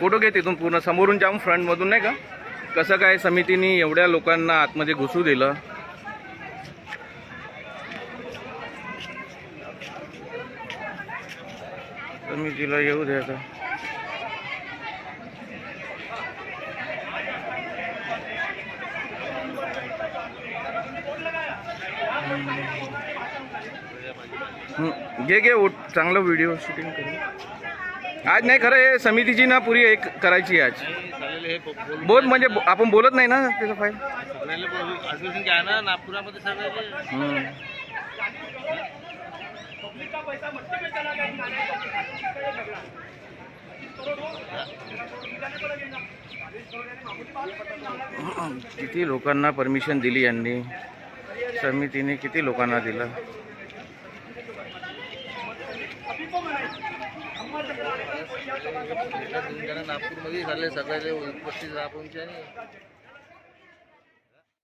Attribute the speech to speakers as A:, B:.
A: Photo घे तिथून पूर्ण. समोरून जाऊन फ्रंटमधून नाही का? कसं काय समितीने एवढ्या लोकांना आतमध्ये घुसू दिलं? समितीला येऊ द्या आता. घे घे उठ, चांगलं व्हिडिओ शूटिंग करू. आज नाही खरं हे समितीची ना पुरी एक करायची आज. बोल म्हणजे आपण बोलत नाही ना त्याचं
B: नागपुरामध्ये
A: हं. किती लोकांना परमिशन दिली यांनी? समितीने किती लोकांना दिलं?
B: नागपूरमध्ये झाले सगळे उपस्थित राहा